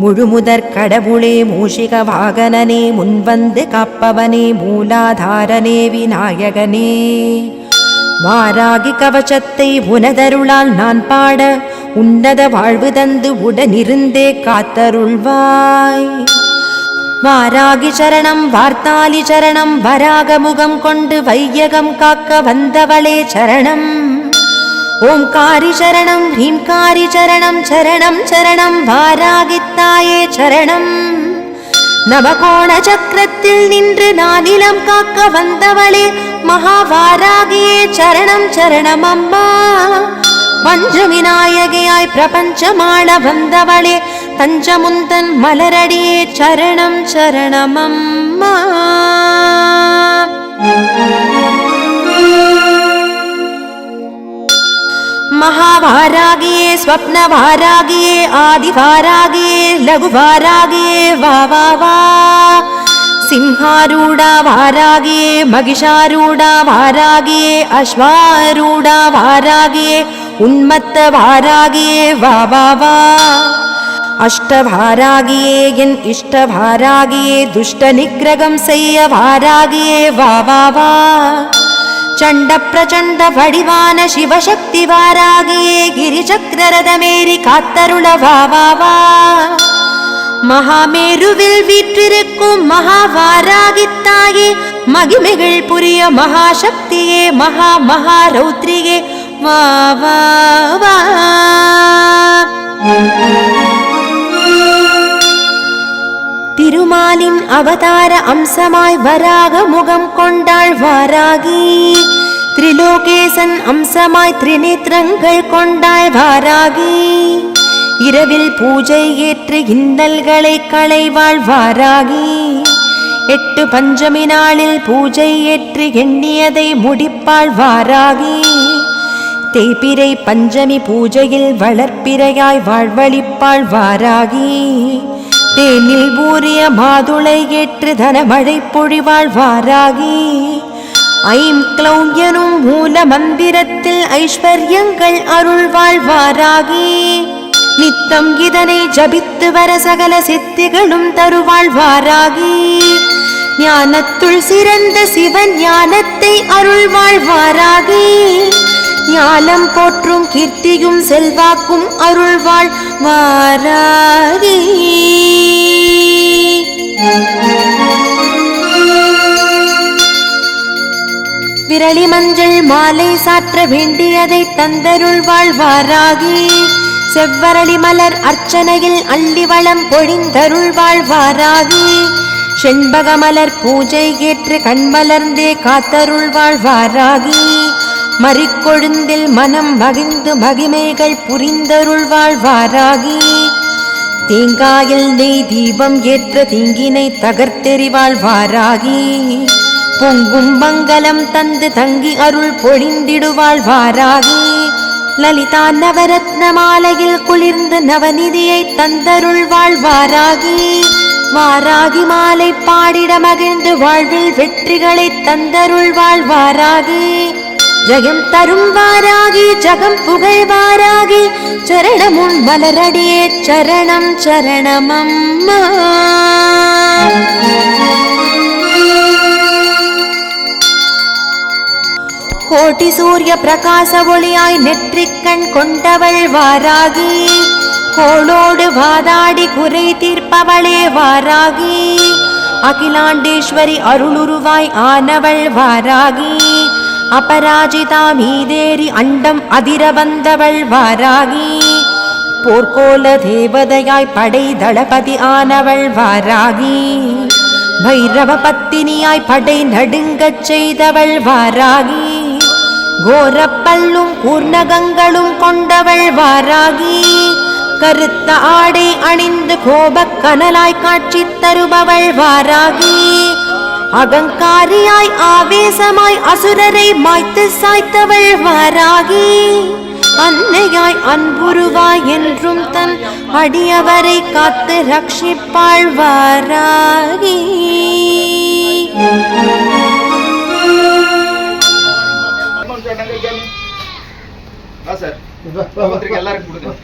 முழுமுதற் கடவுளே மூஷிக வாகனனே முன்வந்து காப்பவனே மூலாதாரனே விநாயகனே. மாராகி கவசத்தை உனதருளால் நான் பாட உன்னத வாழ்வு தந்து உடனிருந்தே காத்தருள்வாய். வாராகி சரணம் வார்த்தாலி சரணம் வராக முகம் கொண்டு வையகம் காக்க வந்தவளே சரணம். ஓம்காரி சரணம் ஹீம்காரி சரணம் சரணம் சரணம் வாராகித்தாயே சரணம். நவகோண சக்கரத்தில் நின்று நானிலம் காக்க வந்தவளே மகாவாராகியே சரணம் சரணம் அம்மா. பஞ்ச பஞ்சவிநாயகியாய் பிரபஞ்சமாள வந்தவளே தஞ்சமுந்தன் மலரடியே சரணம் சரணம் മഹാഭാരാഗിയെ സ്വപ്നഭാരാഗിയെ ആദിഭാരാഗിയെ ലഘുഭാരാഗിയെ വാ വാ വാ. സിംഹാരൂഢ ഭാരാഗിയെ മഹിഷാരൂഢ ഭാരാഗിയെ അശ്വാരൂഢ ഭാരാഗിയെ ഉന്മത്ത ഭാരാഗിയെ വാ വാ വാ. അഷ്ടഭാരാഗിയേ എൻ ഇഷ്ടഭാരാഗിയേ ദുഷ്ടനിഗ്രഹം ചെയ്യ ഭാരാഗിയേ വാ വാ വാ. சண்ட பிரச்சண்ட வடிவான சிவசக்தி வாராகியே கிரிசக்கரதமேறி காத்தருள வா மகாமேருவில் வீற்றிருக்கும் மகாவாராகித்தாயே மகிமைகள் புரிய மகாசக்தியே மகா மகா ரௌத்ரியே வா வா வா. திருமாலின் அவதார அம்சமாய் வராக முகம் கொண்டாள் வாராகி. திரிலோகேசன் அம்சமாய் திரிநேத்திரங்கள் கொண்டாய் வாராகி. இரவில் பூஜை ஏற்று இன்னல்களை களைவாள் வாராகி. எட்டு பஞ்சமி நாளில் பூஜை ஏற்று எண்ணியதை முடிப்பாள் வாராகி. தேய்பிரை பஞ்சமி பூஜையில் வளர்ப்பிரையாய் வாழ்வழிப்பாள் வாராகி. தேனில் ஊறிய மாதுளை ஏற்று தனமழை பொழிவாள் வாராகி ஐம் க்ளௌம் எனும் மூல மந்திரத்தில் ஐஸ்வர்யங்கள் அருள்வாள் வாராகி நித்தம் இதனை ஜபித்து வர சகல சித்திகளும் தருவாள் வாராகி ஞானத்துள் சிறந்த சிவன் ஞானத்தை அருள்வாள் வாராகி ஞானம் போற்றும் கீர்த்தியும் செல்வாக்கும் அருள்வாள் வாராகி விரலி மஞ்சள் மாலை சாற்ற வேண்டியதை தந்தருள் வாழ்வாராகி. செவ்வரளி மலர் அர்ச்சனையில் அள்ளி வளம் பொழிந்தருள் வாழ்வாராகி. செண்பக மலர் பூஜை ஏற்று கண்மலர்ந்தே காத்தருள் வாழ்வாராகி. மறிக்கொழுந்தில் மனம் மகிழ்ந்து மகிமைகள் புரிந்தருள் வாழ்வாராகி. தேங்காயில் நெய் தீபம் ஏற்ற தீங்கினை தகர்த்தெறிவாழ்வாராகி பொங்கும் மங்களம் தந்து தங்கி அருள் பொழிந்திடுவாள் வாராகி. லலிதா நவரத்ன மாலையில் குளிர்ந்து நவநிதியை தந்தருள்வாள் வாராகி. வாராகி மாலை பாடிட மகிழ்ந்து வாழ்வில் வெற்றிகளை தந்தருள்வாள் வாராகி. ஜெயம் தரும் வாராகி ஜகம் புகழ் வாராகி. சரணமுன் மலரடியே சரணம் சரணமம்மா. கோட்டி சூரிய பிரகாச ஒளியாய் நெற்றிக்கண் கொண்டவள் வாராகி. கோளோடு வாதாடி குறை தீர்ப்பவளே வாராகி. அகிலாண்டேஸ்வரி அருளுருவாய் ஆனவள் வாராகி. அபராஜிதா மீதேறி அண்டம் அதிர வந்தவள் வாராகி. போர்க்கோல தேவதையாய் படை தளபதி ஆனவள் வாராகி. பைரவ பத்தினியாய் படை நடுங்கச் செய்தவள் வாராகி. கோரப்பல்லும் கூர்ணகங்களும் கொண்டவள் வாராகி. கருத்த ஆடை அணிந்து கோபக் கனலாய் காட்சி தருபவள் வாராகி. அகங்காரியாய் ஆவேசமாய் அசுரரை மாய்த்து சாய்த்தவள் வாராகி. அன்னையாய் அன்புருவாய் என்றும் தன் அடியவரை காத்து ரட்சிப்பாள் வாராகி. பத்திரிக்கை எல்லாருக்கும் கொடுங்க.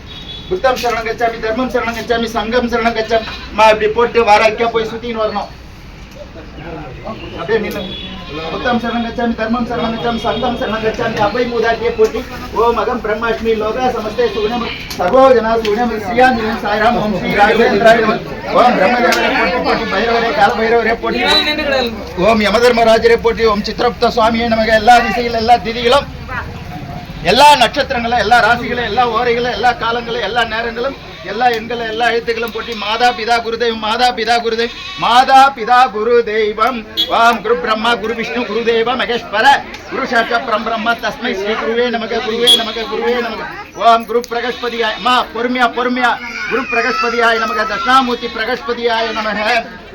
புத்தம் சரணம் கச்சாமி தர்மம் சரணம் கச்சாமி சங்கம் சரணம் கச்சாமி. இப்படி போட்டு வாராக்கியா போய் சுத்தின்னு வரணும். அப்படியே புத்தம் சரணம் கச்சாமி தர்மம் சரணம் கச்சாமி சங்கம் சரணம் கச்சாமி அபை மூதாட்டியை போட்டி. ஓம் அகம் பிரம்மாஷ்மி லோகா சமஸ்தே சுகுணம் சர்வோ ஜனா சுகுணம் ஸ்ரீயாஞ்சலின் சாய்ராம் ஓம் ஸ்ரீ ராஜேந்திராய. ஓம் பிரம்மதேவரே போட்டி போட்டி பைரவரே கால பைரவரே போட்டி. ஓம் யமதர்மராஜரே போட்டி ஓம் சித்திரப்த சுவாமியே நமக்கு எல்லா திசைகளும் எல்லா திதிகளும் எல்லா நட்சத்திரங்களும் எல்லா ராசிகளும் எல்லா ஓரைகளும் எல்லா காலங்களும் எல்லா நேரங்களும் எல்லா எண்களும் எல்லா எழுத்துக்களும் போட்டி மாதா பிதா குருதெய்வம் மாதா பிதா குருதெய்வம் மாதா பிதா குரு தெய்வம் வாம் குரு பிரம்மா குரு விஷ்ணு குரு தேவ மகேஸ்வர குரு சாட்சா பரம் பிரம்மா தஸ்மை ஸ்ரீ குருவே நமக குருவே நமக குருவே நமக. ஓம் குரு பிரகஸ்பதியாய் மா பொறுமையா பொறுமையா. குரு பிரகஸ்பதியாய் நமக தட்சிணாமூர்த்தி பிரகஸ்பதியாய் நமக.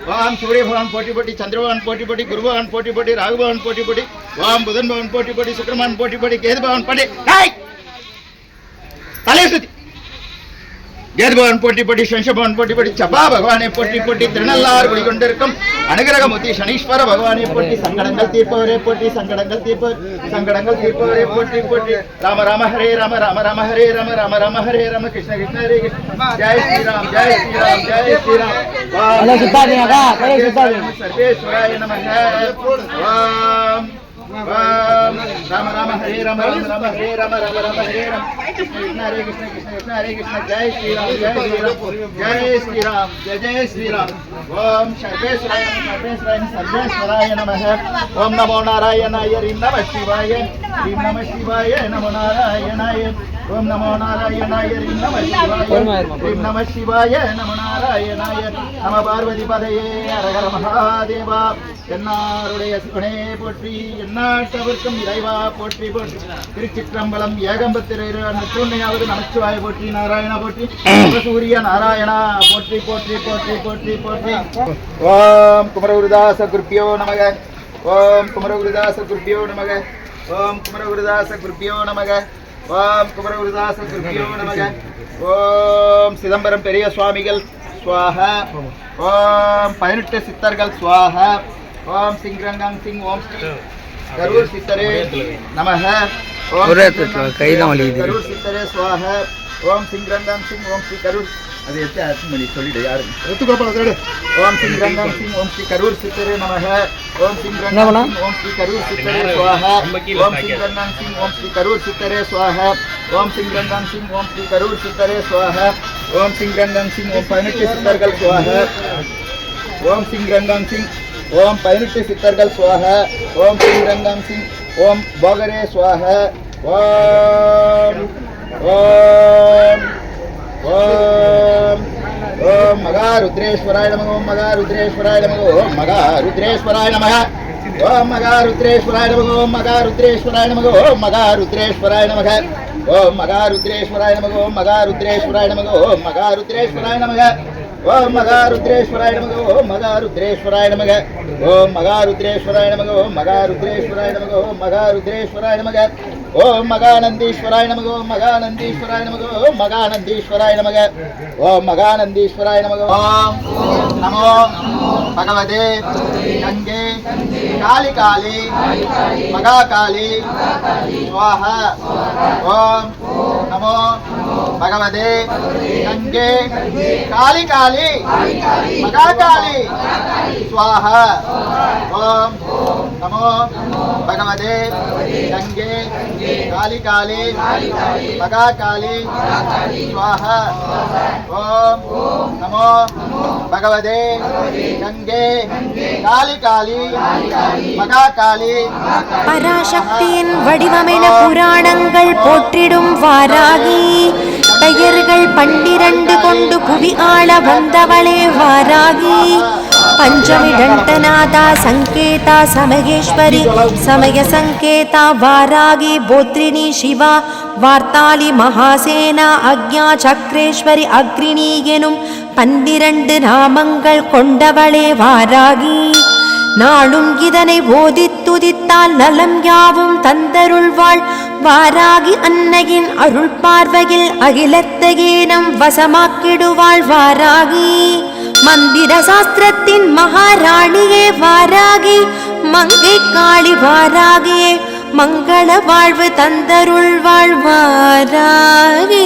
வாம் சூரிய பகவான் போட்டி போட்டி சந்திர பகவான் போட்டி போட்டி குரு பகவான் போட்டி போட்டி ராகு பகவான் போட்டி போட்டி வாம் புதன் பகவான் போட்டி போட்டி சுக்கிரமான் போட்டி போட்டி கேது பகவான் போட்டி கேது பகவான் போட்டி போட்டி சஞ்ச பகவான் போட்டி போட்டி சபா பகவானை போட்டி போட்டி திருநள்ளாறு குடிகொண்டிருக்கும். அனுகிரகமூர்த்தி சனீஸ்வர பகவானை போட்டி சங்கடங்கள் தீர்ப்பவரே போட்டி சங்கடங்கள் தீர்ப்பவர் சங்கடங்கள் தீர்ப்பவரே போட்டி போட்டி. ராம ராம ஹரே ராம ராம ராம ஹரே ராம ராம ராம ஹரே ராம கிருஷ்ண கிருஷ்ண ஹரே கிருஷ்ண. ஜெய் ஸ்ரீராம் ஜெய் ஸ்ரீராம் ஜெய் ஸ்ரீராம். ஹலோ சுத்தாதீங்க. சர்வேஸ்வராய நமக. राम राम हरे राम राम राम हरे राम राम राम हरे राम कृष्ण हरे कृष्ण कृष्ण कृष्ण हरे कृष्ण जय श्री राम जय श्री राम जय श्री राम जय जय श्री राम ओम सर्वेश्वराय सर्वेश्वराय सर्वेश्वराय नमः ओम नमो नारायणाय ह्रीं नमः शिवाय ह्रीं नमः शिवाय नमो नारायणाय ஓம் நமோ நாராயணாய ரீம் நம சிவாய. நம சிவாய நமோ நாராயணாய நம பார்வதி பதையே அரகர மகாதேவா. என்னாருடைய சிவனே போற்றி எந்நாட்டவர்க்கும் இறைவா போற்றி போற்றி. திருச்சிற்றம்பலம் ஏகம்பத்திரை நற்றுண்ணையாவது நமச்சிவாய போற்றி நாராயணா போற்றி. சூரிய நாராயணா போற்றி போற்றி போற்றி போற்றி போற்றி. ஓம் குமரகுருதாச குருப்பியோ நமக. ஓம் குமரகுருதாச குருப்பியோ நமக. ஓம் குமரகுருதாச குருப்பியோ நமக. ஓம் குமரகுருதாச குருப்பியோ நமக. ஓம் சிதம்பரம் பெரிய சுவாமிகள் சுவாக. ஓம் பதினெட்டு சித்தர்கள் சுவாக. ஓம் சிங் ரங்கம் சிங் ஓம் ஸ்ரீ கரூர் சித்தரே நமக. ஓம். கரூர் சித்தரே சுவாக. ஓம் சிங் ரங்கம் சிங் ஓம் ஸ்ரீ கரூர் அது எடுத்து அர்த்தம் பண்ணி சொல்லிடு யாரு ருத்துகோபால ஓம் சிங் ரங்கம் சிங் ஓம் ஸ்ரீ கரூர் சித்தரே நமக ஓம் சிங் என்ன ரங்கம் பண்ணா? சிங் ஓம் ஸ்ரீ கரூர் சித்தரே சுவாக ஓம் சிங் ரங்கம் சிங் ஓம் ஸ்ரீ கரூர் சித்தரே சுவாக ஓம் சிங் ரங்கம் சிங் ஓம் ஸ்ரீ கரூர் சித்தரே சுவாக ஓம் சிங் ரங்கம் சிங் ஓம் பதினெட்டு சித்தர்கள் சுவாக ஓம் சிங் ரங்கம் சிங் ஓம் பதினெட்டு சித்தர்கள் சுவாக ஓம் சிங் ரங்கம் சிங் ஓம் போகரே சுவாக ஓம் ஓம் ஓம் ஓம் மகா ருத்ரேஸ்வராய நமக ஓம் மகா ருத்ரேஸ்வராய நமக ஓம் மகா ருத்ரேஸ்வராய நமக ஓம் மகா ருத்ரேஸ்வராய நமக ஓம் மகா ருத்ரேஸ்வராய நமக ஓம் மகா ருத்ரேஸ்வராய நமக ஓம் மகா ருத்ரேஸ்வராய நமக ஓம் மகா ருத்ரேஸ்வராய நமக ஓம் மகா ருத்ரேஸ்வராய நமக ఓం మగా రుద్రేశ్వరాయ నమగ ఓం మగా రుద్రేశ్వరాయ నమగ ఓం మగా రుద్రేశ్వరాయ నమగ ఓం మగా రుద్రేశ్వరాయ నమగ ఓం మగా ఓం నమో భగవదే గంగే కాళి కాళి స్వాహ. ఓం నమో பகவதே. கங்கே. காளி காளி. மகா காளி. சுவாஹ. ஓம். நமோ. பகவதே. கங்கே. காளி காளி. மகா காளி. சுவாஹ. ஓம். நமோ. பகவதே. கங்கே. காளி காளி. மகா காளி. பராசக்தியின் வடிவமென புராணங்கள் போற்றிடும் வாராகி. பட்டையர்கள் பன்னிரண்டு கொண்டு புவி ஆள வந்தவளே வாராகி. பஞ்சமி தண்டநாதா சங்கேதா சமகேஸ்வரி சமய சங்கேதா வாராகி போத்ரிணி சிவா வார்த்தாளி மகாசேனா அக்ஞா சக்ரேஸ்வரி அக்ரிணி எனும் பன்னிரண்டு நாமங்கள் கொண்டவளே வாராகி. நாளும் இதனை ஓதி துதித்தால் நலம் யாவும் தந்தருள்வாள். வாராகி அன்னையின் அருள் பார்வையில் அகிலத்தகேனம் வசமாக்கிடுவாள். வாராகி மந்திர சாஸ்திரத்தின் மகாராணியே வாராகி மங்கை காளி வாராகியே மங்கள வாழ்வு தந்தருள் வாராகி